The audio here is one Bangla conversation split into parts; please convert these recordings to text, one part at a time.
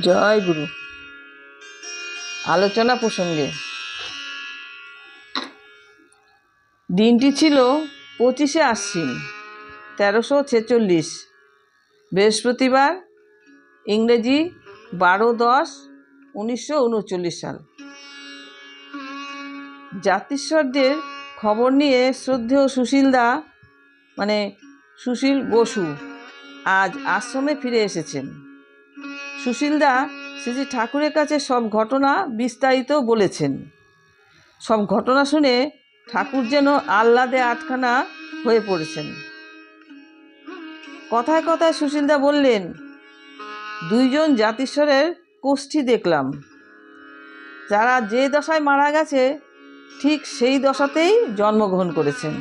জয় গুরু। আলোচনা প্রসঙ্গে। দিনটি ছিল পঁচিশে আশ্বিন, তেরোশো ছেচল্লিশ। বৃহস্পতিবার, ইংরেজি বারো দশ, উনিশশো উনচল্লিশ সাল। জাতিস্বরদের খবর নিয়ে শ্রদ্ধেয় সুশীলদা মানে সুশীল বসু, আজ আশ্রমে ফিরে এসেছেন। সুশীলদা শ্রীজি ঠাকুরের কাছে সব ঘটনা বিস্তারিত বলেছেন। সব ঘটনা শুনে ঠাকুর যেন আহ্লাদে আটখানা হয়ে পড়েছেন। কথায় কথায় সুশীলদা বললেন, দুইজন জাতিস্বরের কোষ্ঠী দেখলাম। যারা যে দশায় মারা গেছে, ঠিক সেই দশাতেই জন্মগ্রহণ করেছেন।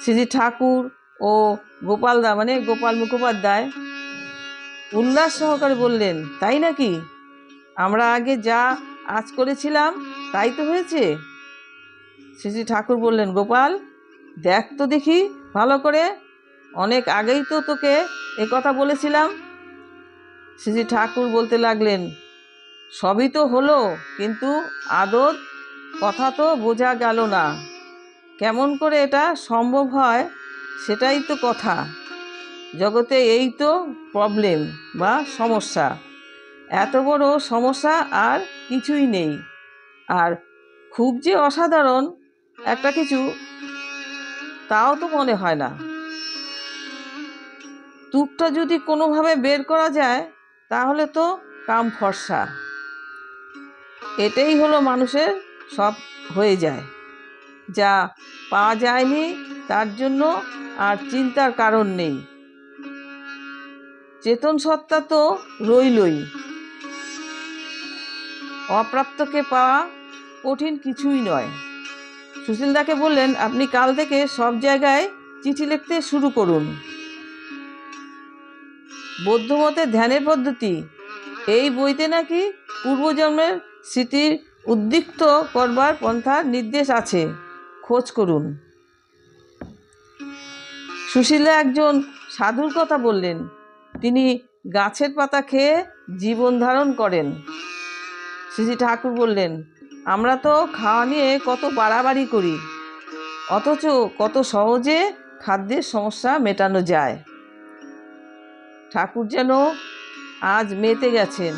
শ্রীজি ঠাকুর ও গোপালদা মানে গোপাল মুখোপাধ্যায় উল্লাস সহকারে বললেন, তাই নাকি? আমরা আগে যা আজ করেছিলাম, তাই তো হয়েছে? শ্রীজি ঠাকুর বললেন, গোপাল, দেখ তো দেখি, ভালো করে। অনেক আগেই তো তোকে এ কথা বলেছিলাম। শ্রীজি ঠাকুর বলতে লাগলেন, সবই তো হলো, কিন্তু আদর, কথা তো বোঝা গেল না। কেমন করে এটা সম্ভব হয়, সেটাই তো কথা। জগতে এই তো প্রবলেম বা সমস্যা। এত বড় সমস্যা আর কিছুই নেই। আর খুব যে অসাধারণ একটা কিছু, তাও তো মনে হয় না। তুকটা যদি কোনোভাবে বের করা যায়, তাহলে তো কাম ফর্সা। এটাই হলো মানুষের সব হয়ে যায়। যা পাওয়া যায়নি, তার জন্য আর চিন্তার কারণ নেই। চেতন সত্তা তো রইলই। অপ্রাপ্তকে পাওয়া কঠিন কিছুই নয়। সুশীলদাকে বললেন, আপনি কাল থেকে সব জায়গায় চিঠি লিখতে শুরু করুন। বৌদ্ধমতের ধ্যানের পদ্ধতি, এই বইতে নাকি পূর্বজন্মের স্মৃতির উদ্দীপ্ত করবার পন্থার নির্দেশ আছে, খোঁজ করুন। সুশীলা একজন সাধুর কথা বললেন তিনি গাছের পাতা খেয়ে জীবন ধারণ করেন। শ্রীজি ঠাকুর বললেন, আমরা তো খাওয়া নিয়ে কত বাড়াবাড়ি করি, অথচ কত সহজে খাদ্যের সমস্যা মেটানো যায়। ঠাকুর যেন আজ মেতে গেছেন।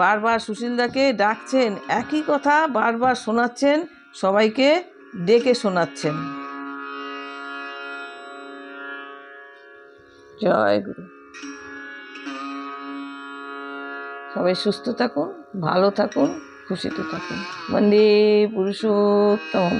বারবার সুশীলদাকে ডাকছেন, একই কথা বারবার শোনাচ্ছেন, সবাইকে ডেকে শোনাচ্ছেন। জয় গুরু। সবাই সুস্থ থাকুন ভালো থাকুন খুশিতে থাকুন। বন্দে পুরুষোত্তম।